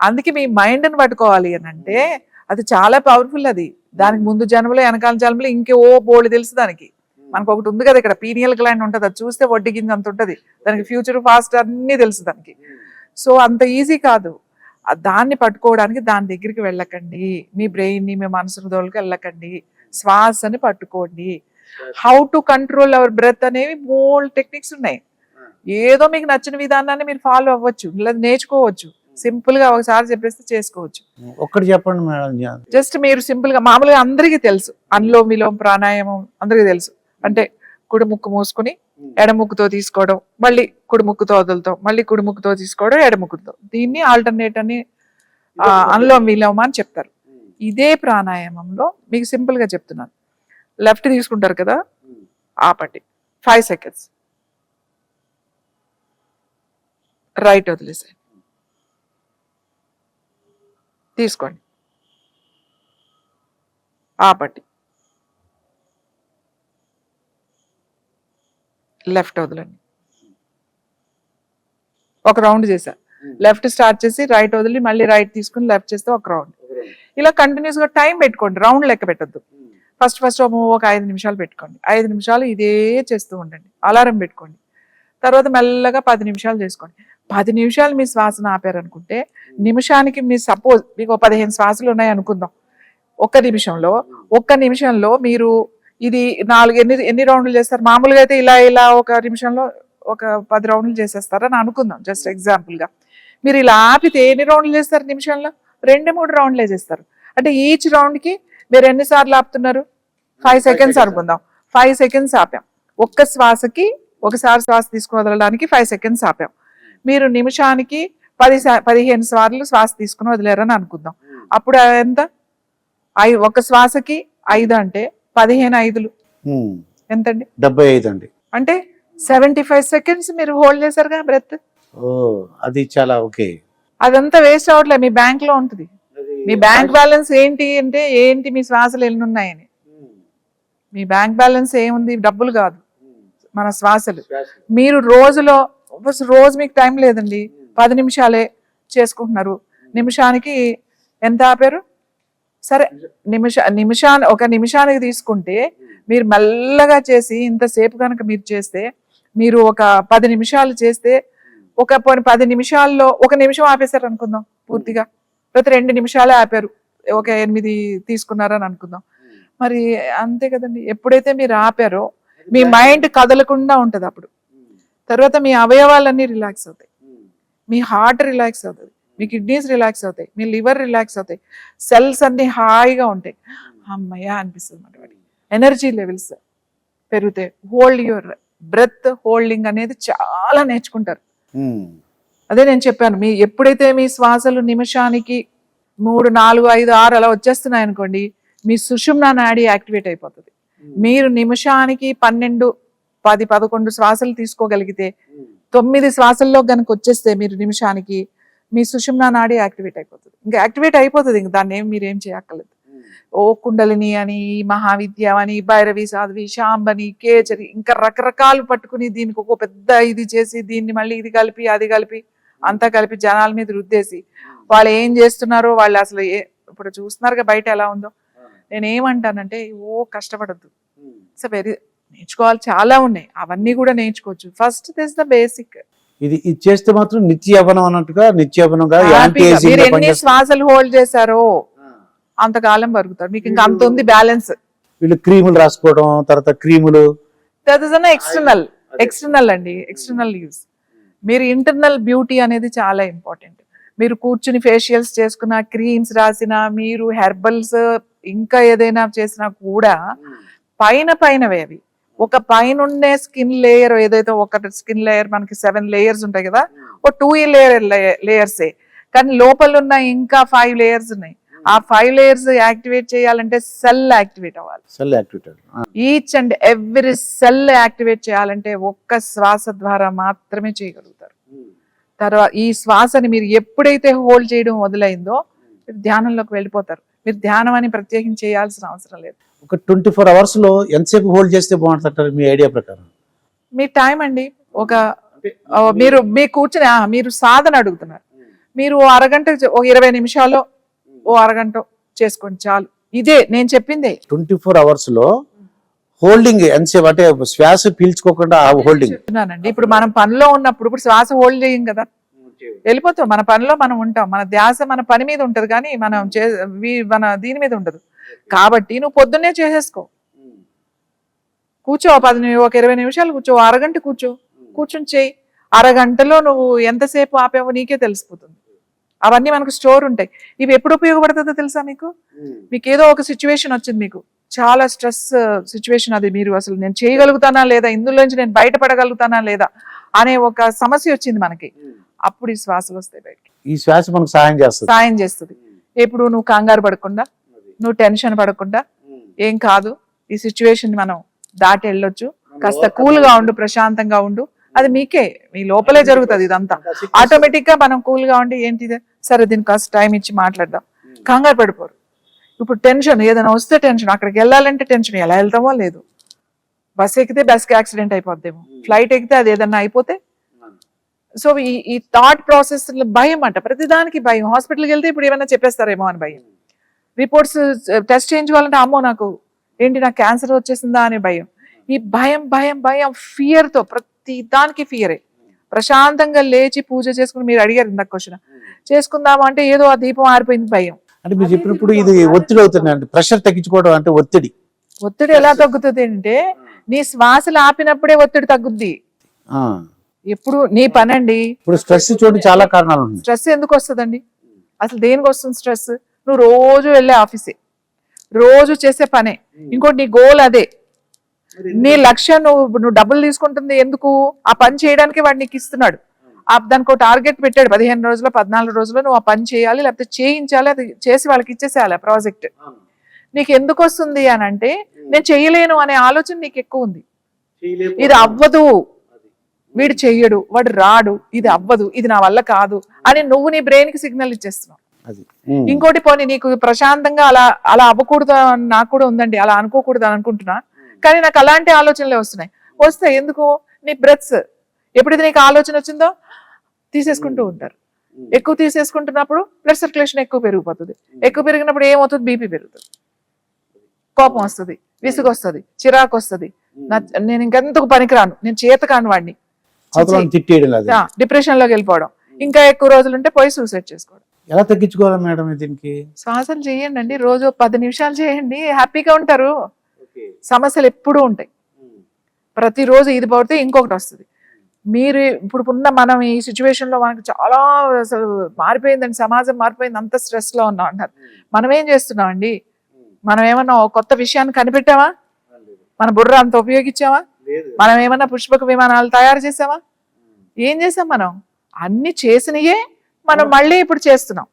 అందుకే మీ మైండ్ని పట్టుకోవాలి అని అంటే అది చాలా పవర్ఫుల్ అది. దానికి ముందు జన్మలో వెనకాల జన్మలో ఇంకే ఓ బోల్డ్ తెలుసు దానికి. మనకు ఒకటి ఉంది కదా ఇక్కడ పీనియల్ గ్లాండ్ ఉంటుంది అది చూస్తే వడ్డీ గింజ అంత ఉంటుంది. దానికి ఫ్యూచర్ ఫాస్ట్ అన్నీ తెలుసు దానికి. సో అంత ఈజీ కాదు. దాన్ని పట్టుకోవడానికి దాని దగ్గరికి వెళ్ళకండి. మీ బ్రెయిన్ని మీ మనసును దోలికి వెళ్ళకండి. శ్వాసని పట్టుకోండి. How to control our breath అనేవి బోల్డ్ టెక్నిక్స్ ఉన్నాయి. ఏదో మీకు నచ్చిన విధానాన్ని మీరు ఫాలో అవ్వచ్చు లేదా నేర్చుకోవచ్చు. సింపుల్గా ఒకసారి చెప్పేస్తే చేసుకోవచ్చు. ఒక్కటి చెప్పండి మేడం జస్ట్ మీరు సింపుల్గా మామూలుగా అందరికీ తెలుసు. అనులోమ విలోమ ప్రాణాయామం అందరికీ తెలుసు. అంటే కుడి ముక్కు మూసుకుని ఎడముక్కుతో తీసుకోవడం మళ్ళీ కుడి ముక్కుతో వదులుతాం మళ్ళీ కుడి ముక్కుతో తీసుకోవడం ఎడముక్కుతో. దీన్ని ఆల్టర్నేట్ అని అనులోమ విలోమ అని చెప్తారు. ఇదే ప్రాణాయామంలో మీకు సింపుల్గా చెప్తున్నాను. లెఫ్ట్ తీసుకుంటారు కదా? ఆపండి. ఫైవ్ సెకండ్స్ రైట్ వదిలేసాయి తీసుకోండి. ఆపండి. లెఫ్ట్ వదలండి. ఒక రౌండ్ చేశా. లెఫ్ట్ స్టార్ట్ చేసి రైట్ వదిలి మళ్ళీ రైట్ తీసుకుని లెఫ్ట్ చేస్తే ఒక రౌండ్. ఇలా కంటిన్యూస్గా టైం పెట్టుకోండి. రౌండ్ లెక్క పెట్టద్దు. ఫస్ట్ ఫస్ట్ ఒక ఐదు నిమిషాలు పెట్టుకోండి. ఐదు నిమిషాలు ఇదే చేస్తూ ఉండండి. అలారం పెట్టుకోండి. తర్వాత మెల్లగా పది నిమిషాలు చేసుకోండి. పది నిమిషాలు మీ శ్వాసను ఆపారనుకుంటే నిమిషానికి మీ సపోజ్ మీకు పదిహేను శ్వాసలు ఉన్నాయి అనుకుందాం. ఒక్క నిమిషంలో ఒక్క నిమిషంలో మీరు ఇది నాలుగు ఎన్ని ఎన్ని రౌండ్లు చేస్తారు? మామూలుగా అయితే ఇలా ఇలా ఒక నిమిషంలో ఒక పది రౌండ్లు చేసేస్తారని అనుకుందాం. జస్ట్ ఎగ్జాంపుల్గా మీరు ఇలా ఆపితే ఎన్ని రౌండ్లు చేస్తారు నిమిషంలో? రెండు మూడు రౌండ్లే చేస్తారు. అంటే ఈచ్ రౌండ్కి మీరు ఎన్నిసార్లు ఆపుతున్నారు? ఫైవ్ సెకండ్స్ అనుకుందాం. ఫైవ్ సెకండ్స్ ఆపాం. ఒక్క శ్వాసకి ఒకసారి శ్వాస తీసుకుని వదలడానికి ఫైవ్ సెకండ్స్ ఆపాం. మీరు నిమిషానికి పది పదిహేను సార్లు శ్వాస తీసుకుని వదిలేరని అనుకుందాం. అప్పుడు ఎంత? ఐ ఒక శ్వాసకి ఐదు అంటే పదిహేను ఐదులు. ఎంతండి? డెబ్బై ఐదు అండి. అంటే సెవెంటీ ఫైవ్ సెకండ్స్ మీరు హోల్డ్ చేశారుగా బ్రెత్ అది చాలా ఓకే. అదంతా వేస్ట్ అవట్లే మీ బ్యాంక్లో ఉంటుంది మీ బ్యాంక్ బ్యాలెన్స్ ఏంటి అంటే ఏంటి మీ శ్వాసలు ఎన్ని ఉన్నాయని. మీ బ్యాంక్ బ్యాలెన్స్ ఏముంది? డబ్బులు కాదు. మన శ్వాసలు. మీరు రోజులో రోజు మీకు టైం లేదండి. పది నిమిషాలే చేసుకుంటున్నారు. నిమిషానికి ఎంత ఆపారు? సరే నిమిష నిమిషాన్ని ఒక నిమిషానికి తీసుకుంటే మీరు మెల్లగా చేసి ఇంతసేపు కనుక మీరు చేస్తే మీరు ఒక పది నిమిషాలు చేస్తే ఒక పోనీ పది నిమిషాల్లో ఒక నిమిషం ఆపేశారు అనుకుందాం పూర్తిగా. లేకపోతే రెండు నిమిషాలే ఆపారు. ఒక ఎనిమిది తీసుకున్నారని అనుకుందాం. మరి అంతే కదండి. ఎప్పుడైతే మీరు ఆపారో మీ మైండ్ కదలకుండా ఉంటది అప్పుడు. తర్వాత మీ అవయవాలన్నీ రిలాక్స్ అవుతాయి. మీ హార్ట్ రిలాక్స్ అవుతుంది. మీ కిడ్నీస్ రిలాక్స్ అవుతాయి. మీ లివర్ రిలాక్స్ అవుతాయి. సెల్స్ అన్ని హాయిగా ఉంటాయి. అమ్మయ్య అనిపిస్తుంది అన్నమాట ఎనర్జీ లెవెల్స్ పెరుగుతాయి హోల్డ్ యువర్ బ్రెత్ హోల్డింగ్ అనేది చాలా నేర్చుకుంటారు. అదే నేను చెప్పాను మీ ఎప్పుడైతే మీ శ్వాసలు నిమిషానికి మూడు నాలుగు ఐదు ఆరు అలా వచ్చేస్తున్నాయి అనుకోండి మీ సుషుమ్నా నాడి యాక్టివేట్ అయిపోతుంది. మీరు నిమిషానికి పన్నెండు పది పదకొండు శ్వాసలు తీసుకోగలిగితే తొమ్మిది శ్వాసల్లో కనుక వచ్చేస్తే మీరు నిమిషానికి మీ సుషుమ్నా నాడి యాక్టివేట్ అయిపోతుంది. ఇంకా యాక్టివేట్ అయిపోతుంది. ఇంకా దాన్ని ఏం మీరేం చేయక్కర్లేదు. ఓ కుండలిని అని మహావిద్య అని భైరవి సాధ్వి శాంబని కేచరి ఇంకా రకరకాలు పట్టుకుని దీనికి ఒక పెద్ద ఇది చేసి దీన్ని మళ్ళీ ఇది కలిపి అది కలిపి అంతా కలిపి జనాల మీద రుద్దేసి వాళ్ళు ఏం చేస్తున్నారో వాళ్ళు అసలు ఏ ఇప్పుడు చూస్తున్నారుగా బయట ఎలా ఉందో. నేను ఏమంటానంటే ఓ కష్టపడద్దు. ఇట్స్ వెరీ నేర్చుకోవాలి చాలా ఉన్నాయి. అవన్నీ కూడా నేర్చుకోవచ్చు. ఫస్ట్ దిస్ ద బేసిక్ ఇది ఇది చేస్తే మాత్రం నిత్యవనం అన్నట్టుగా నిత్యవనంగా మీరు ఎన్ని శ్వాసలు హోల్డ్ చేశారో అంతకాలం బతుకుతారు మీకు ఇంకా అంత ఉంది బ్యాలెన్స్. వీళ్ళు క్రీములు రాసుకోవడం తర్వాత క్రీములు. That is an external external అండి ఎక్స్టర్నల్ యూస్ మీరు ఇంటర్నల్ బ్యూటీ అనేది చాలా ఇంపార్టెంట్ మీరు కూర్చుని ఫేషియల్స్ చేసుకున్న క్రీమ్స్ రాసిన మీరు హెర్బల్స్ ఇంకా ఏదైనా చేసినా కూడా పైన పైనవే అవి. ఒక పైన ఉండే స్కిన్ లేయర్ ఏదైతే ఒక స్కిన్ లేయర్ మనకి సెవెన్ లేయర్స్ ఉంటాయి కదా ఒక టూ లేయర్ లేయర్సే. కానీ లోపల ఉన్న ఇంకా ఫైవ్ లేయర్స్ ఉన్నాయి. ఆ ఫైవ్ లేయర్స్ యాక్టివేట్ చేయాలంటే సెల్ యాక్టివేట్ అవ్వాలి. Cell activated. Each and every cell activate చేయాలంటే ఒక్క శ్వాస ద్వారా మాత్రమే చేయగలుగుతారు. తర్వాత ఈ శ్వాసని మీరు ఎప్పుడైతే హోల్డ్ చేయడం మొదలైందో ధ్యానంలోకి వెళ్ళిపోతారు. మీరు ధ్యానం అని ప్రత్యేకించి చేయాల్సిన అవసరం లేదు. ఒక ట్వంటీ ఫోర్ అవర్స్లో ఎంతసేపు హోల్డ్ చేస్తే బాగుంటుంటారు మీ ఐడియా ప్రకారం? మీ టైం అండి. ఒక మీరు మీ కూర్చుని మీరు సాధన అడుగుతున్నారు. మీరు ఓ అరగంట ఓ ఇరవై నిమిషాలు ఓ అరగంట చేసుకోండి చాలు. ఇదే నేను చెప్పిందే. ట్వంటీ ఫోర్ అవర్స్లో హోల్డింగ్ ఎంతసేపు అంటే శ్వాస పీల్చుకోకుండా హోల్డింగ్. చెప్తున్నానండి. ఇప్పుడు మనం పనిలో ఉన్నప్పుడు ఇప్పుడు శ్వాస హోల్డ్ చేయం కదా. వెళ్ళిపోతాం మన పనిలో మనం ఉంటాం మన ధ్యాస మన పని మీద ఉంటది కానీ మనం చే మన దీని మీద ఉండదు. కాబట్టి నువ్వు పొద్దున్నే చేసేసుకో. కూర్చో పది ఒక ఇరవై నిమిషాలు కూర్చో అరగంట కూర్చో కూర్చొని చేయి. అరగంటలో నువ్వు ఎంతసేపు ఆపావో నీకే తెలిసిపోతుంది. అవన్నీ మనకు స్టోర్ ఉంటాయి. ఇవి ఎప్పుడు ఉపయోగపడుతుందో తెలుసా మీకు? మీకు ఏదో ఒక సిచ్యువేషన్ వచ్చింది మీకు. చాలా స్ట్రెస్ సిచ్యువేషన్ అది మీరు అసలు నేను చేయగలుగుతానా లేదా ఇందులోంచి నేను బయటపడగలుగుతానా లేదా అనే ఒక సమస్య వచ్చింది మనకి. అప్పుడు ఈ శ్వాసలు వస్తాయి బయటికి. ఈ శ్వాస మనకు సహాయం చేస్తుంది. సాయం చేస్తుంది. ఎప్పుడు నువ్వు కంగారు పడకుండా నువ్వు టెన్షన్ పడకుండా ఏం కాదు ఈ సిచ్యువేషన్ మనం దాటి వెళ్ళొచ్చు. కాస్త కూల్గా ఉండు ప్రశాంతంగా ఉండు. అది మీకే. మీ లోపలే జరుగుతుంది ఇదంతా. ఆటోమేటిక్గా మనం కూల్గా ఉండి ఏంటిది? సరే దీనికి కాస్త టైం ఇచ్చి మాట్లాడదాం. కంగారు పడిపోరు. ఇప్పుడు టెన్షన్ ఏదైనా వస్తే టెన్షన్ అక్కడికి వెళ్ళాలంటే టెన్షన్ ఎలా వెళ్తామో లేదు. బస్ ఎక్కితే బస్కి యాక్సిడెంట్ అయిపోద్దేమో. ఫ్లైట్ ఎక్కితే అది ఏదన్నా అయిపోతే సో ఈ ఈ థాట్ ప్రాసెస్ భయం అంట. ప్రతిదానికి భయం. హాస్పిటల్కి వెళ్తే ఇప్పుడు ఏమైనా చెప్పేస్తారేమో అని భయం. రిపోర్ట్స్ టెస్ట్ చేయించుకోవాలంటే అమ్మో నాకు ఏంటి నాకు క్యాన్సర్ వచ్చేసిందా అనే భయం. ఈ భయం భయం భయం ఫియర్తో ప్రతి దానికి ఫియరే ప్రశాంతంగా లేచి పూజ చేసుకుని మీరు అడిగారు ఇందాక క్వశ్చన్ చేసుకుందామా అంటే ఏదో ఆ దీపం ఆరిపోయింది భయం. అంటే మీరు చెప్పినప్పుడు ఇది ఒత్తిడి అవుతుంది అంటే ప్రెషర్ తగ్గించుకోవడం అంటే ఒత్తిడి. ఒత్తిడి ఎలా తగ్గుతుంది అంటే నీ శ్వాసలు ఆపినప్పుడే ఒత్తిడి తగ్గుద్ది. ఆ. ఎప్పుడు నీ పనండి. ఇప్పుడు స్ట్రెస్ చూడండి చాలా కారణాలు ఉన్నాయి స్ట్రెస్ ఎందుకు వస్తుందండి? అసలు దేనికి వస్తుంది స్ట్రెస్? నువ్వు రోజు వెళ్ళే ఆఫీసే. రోజు చేసే పనే. ఇంకోటి నీ గోల్ అదే. నీ లక్ష్యం నువ్వు నువ్వు డబ్బులు తీసుకుంటుంది ఎందుకు? ఆ పని చేయడానికి వాడు నీకు ఇస్తున్నాడు. దానికి ఒక టార్గెట్ పెట్టాడు. పదిహేను రోజులు పద్నాలుగు రోజులు నువ్వు ఆ పని చేయాలి లేకపోతే చేయించాలి అది చేసి వాళ్ళకి ఇచ్చేసేయాలి ఆ ప్రాజెక్ట్. నీకు ఎందుకు వస్తుంది అని అంటే నేను చేయలేను అనే ఆలోచన నీకు ఎక్కువ ఉంది. ఇది అవ్వదు. వీడు చెయ్యడు వాడు రాడు ఇది అవ్వదు ఇది నా వల్ల కాదు అని నువ్వు నీ బ్రెయిన్కి సిగ్నల్ ఇచ్చేస్తున్నావు. ఇంకోటి పోనీ నీకు ప్రశాంతంగా అలా అలా అవ్వకూడదు అని నాకు కూడా ఉందండి అలా అనుకోకూడదు అని అనుకుంటున్నా. కానీ నాకు అలాంటి ఆలోచనలే వస్తున్నాయి. వస్తే ఎందుకు? నీ బ్రెత్స్ ఎప్పుడైతే నీకు ఆలోచన వచ్చిందో తీసేసుకుంటూ ఉంటారు. ఎక్కువ తీసేసుకుంటున్నప్పుడు బ్లడ్ సర్క్యులేషన్ ఎక్కువ పెరిగిపోతుంది. ఎక్కువ పెరిగినప్పుడు ఏమవుతుంది? బీపీ పెరుగుతుంది. కోపం వస్తుంది విసుగు వస్తుంది. చిరాకు వస్తుంది నేను ఇంకెందుకు పనికిరాను? నేను చేత కాని వాడిని డిప్రెషన్లోకి వెళ్ళిపోవడం. ఇంకా ఎక్కువ రోజులు ఉంటే పోయి సూసైడ్ చేసుకోవడం. ఎలా తగ్గించుకోవాలి మేడం దీనికి? శ్వాసలు చేయండి అండి రోజు పది నిమిషాలు చేయండి హ్యాపీగా ఉంటారు. సమస్యలు ఎప్పుడూ ఉంటాయి. ప్రతిరోజు ఇది పడితే ఇంకొకటి వస్తుంది. మీరు ఇప్పుడు ఉన్న మనం ఈ సిచ్యువేషన్లో మనకు చాలా అసలు మారిపోయిందండి సమాజం మారిపోయింది అంత స్ట్రెస్లో ఉన్నాం అంటారు. మనం ఏం చేస్తున్నాం అండి? మనం ఏమన్నా కొత్త విషయాన్ని కనిపెట్టామా? మన బుర్ర అంత ఉపయోగించామా? మనం ఏమన్నా పుష్పక విమానాలు తయారు చేసామా? ఏం చేసాం మనం? అన్ని చేసినయే మనం మళ్ళీ ఇప్పుడు చేస్తున్నాం.